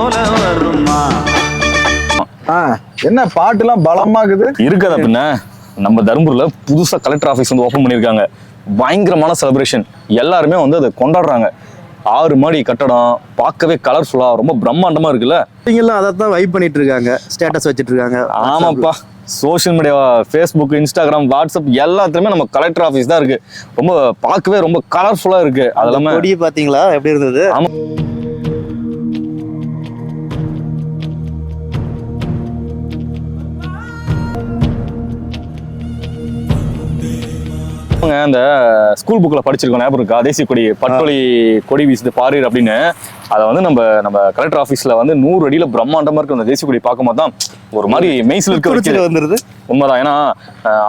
போல வருமா? என்ன பாட்டுலாம் பலமாக்குது இருக்கத பின்ன? நம்ம தர்மபுரில புதுசா கலெக்டர் ஆஃபீஸ் வந்து ஓப்பன் பண்ணியிருக்காங்க. பயங்கரமான செலிப்ரேஷன் எல்லாருமே வந்து அதை கொண்டாடுறாங்க. ஆறு மாடி கட்டடம் பார்க்கவே கலர்ஃபுல்லா ரொம்ப பிரம்மாண்டமா இருக்குல்ல? இவங்கெல்லாம் அதை தான் வைப் பண்ணிட்டு இருக்காங்க ஸ்டேட்டஸ் வச்சுட்டு இருக்காங்க ஆமாப்பா. Social media Facebook Instagram WhatsApp எல்லாத்துலேயுமே நம்ம கலெக்டர் ஆஃபீஸ் தான் இருக்கு. ரொம்ப பார்க்கவே ரொம்ப கலர்ஃபுல்லா இருக்கு. அது இல்லாமல் பார்த்தீங்களா எப்படி இருந்தது? ஆமாம் அவங்க அந்த ஸ்கூல் புக்கில் படிச்சிருக்கோம் ஞாபகம் இருக்கா? தேசிய கொடி பட்டொலி கொடி வீசுது பாரீர் அப்படின்னு. அதை வந்து நம்ம நம்ம கலெக்டர் ஆஃபீஸில் வந்து நூறு அடியில் பிரம்மாண்டமாக இருக்கு அந்த தேசிய கொடி பார்க்கும்போது தான் ஒரு மாதிரி மெய்சில் இருக்க. குறிச்சிட்டு வந்துருது. உண்மைதான். ஏன்னா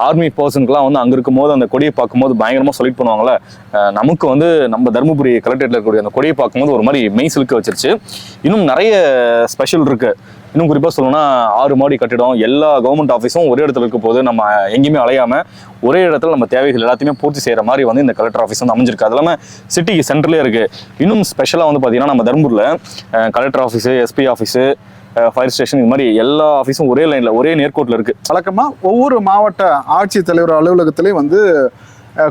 ஆர்மி பர்சனுக்குலாம் வந்து அங்கே இருக்கும்போது அந்த கொடியை பார்க்கும்போது பயங்கரமாக சொல்லிட்டு பண்ணுவாங்கல்ல நமக்கு வந்து நம்ம தருமபுரி கலெக்டரேட்டில் இருக்கக்கூடிய அந்த கொடியை பார்க்கும்போது ஒரு மாதிரி மெய் சிலுக்க வச்சிருச்சு. இன்னும் நிறைய ஸ்பெஷல் இருக்கு. இன்னும் குறிப்பாக சொல்லணும்னா ஆறு மாடி கட்டிடம் எல்லா கவர்மெண்ட் ஆஃபீஸும் ஒரே இடத்துல இருக்க போது நம்ம எங்கேயுமே அலையாமல் ஒரே இடத்துல நம்ம தேவைகள் எல்லாத்தையுமே பூர்த்தி செய்கிற மாதிரி வந்து இந்த கலெக்டர் ஆஃபீஸ் வந்து அமைஞ்சிருக்கு. அது இல்லாமல் சிட்டிக்கு சென்டர்லேயே இருக்குது இன்னும் ஸ்பெஷலாக வந்து பார்த்தீங்கன்னா நம்ம தருமபுரியில் collector office S P office fire station இது மாதிரி எல்லா ஆஃபீஸும் ஒரே லைனில் ஒரே நேர்கோட்டில் இருக்குது வழக்கமாக ஒவ்வொரு மாவட்ட ஆட்சித்தலைவர் அலுவலகத்திலையும் வந்து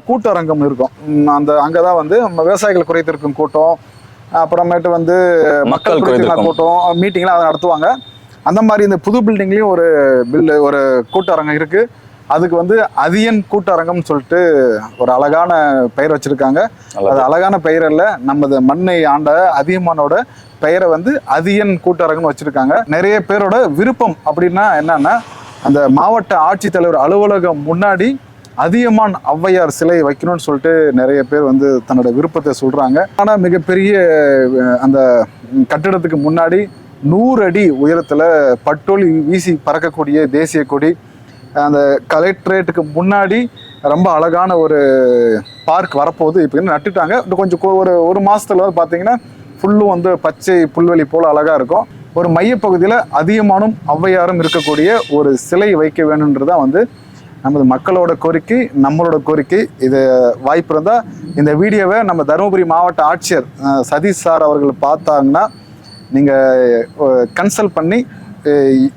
கூட்டரங்கம் இருக்கும். அந்த அங்கே தான் வந்து நம்ம விவசாயிகள் குறைத்திருக்கும் கூட்டம் அப்புறமேட்டு வந்து மக்கள். கூட்டம் மீட்டிங்லாம் அதை நடத்துவாங்க. அந்த மாதிரி இந்த புது பில்டிங்லயும் ஒரு பில் ஒரு கூட்டரங்கம் இருக்கு. அதுக்கு வந்து அதியன் கூட்டரங்கம்னு சொல்லிட்டு ஒரு அழகான பெயர் வச்சிருக்காங்க. அது அழகான பெயர் அல்ல நமது மண்ணை ஆண்ட அதியமானோட பெயரை வந்து அதியன் கூட்டரங்கம்னு வச்சிருக்காங்க. நிறைய பேரோட விருப்பம் அப்படின்னா என்னன்னா அந்த மாவட்ட ஆட்சித்தலைவர் அலுவலகம் முன்னாடி அதியமான் ஔவையார் சிலை வைக்கணும்னு சொல்லிட்டு நிறைய பேர் வந்து தன்னோட விருப்பத்தை சொல்கிறாங்க ஆனால் மிகப்பெரிய அந்த கட்டிடத்துக்கு முன்னாடி நூறு அடி உயரத்தில் பட்டோலி வீசி பறக்கக்கூடிய தேசிய கொடி அந்த கலெக்டரேட்டுக்கு முன்னாடி ரொம்ப அழகான ஒரு பார்க் வரப்போகுது. இப்போ என்ன நட்டுட்டாங்க? கொஞ்சம் ஒரு ஒரு மாதத்தில் வந்து பார்த்தீங்கன்னா ஃபுல்லும் வந்து பச்சை புல்வெளி போல் அழகாக இருக்கும். ஒரு மையப்பகுதியில் அதிகமானும் ஔவையாரும் இருக்கக்கூடிய ஒரு சிலை வைக்க வேணுன்றதான் வந்து நமது மக்களோட கோரிக்கை நம்மளோட கோரிக்கை இது வாய்ப்பு இருந்தால் இந்த வீடியோவை நம்ம தருமபுரி மாவட்ட ஆட்சியர் சதீஷ் சார் அவர்கள் பார்த்தாங்கன்னா நீங்கள் கன்சல்ட் பண்ணி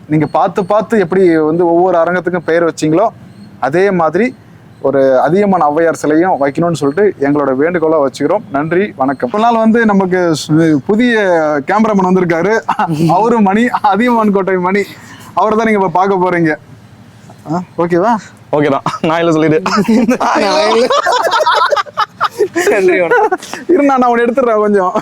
நீங்கள் பார்த்து பார்த்து எப்படி வந்து ஒவ்வொரு அரங்கத்துக்கும் பெயர் வச்சிங்களோ அதே மாதிரி ஒரு அதிகமான ஔவையார் சிலையும் வைக்கணும்னு சொல்லிட்டு எங்களோட வேண்டுகோளாக வச்சுக்கிறோம். நன்றி வணக்கம். ஒரு நாள் வந்து நமக்கு சு- புதிய கேமராமேன் வந்திருக்காரு. அவரும் மணி அதியமான் கோட்டை மணி. அவர் தான் நீங்கள் இப்போ பார்க்க போகிறீங்க ஓகேவா? ஓகே தான் நான் இல்லை சொல்லிடு. இருந்தா நான் உன்னை எடுத்துடுறேன் கொஞ்சம்.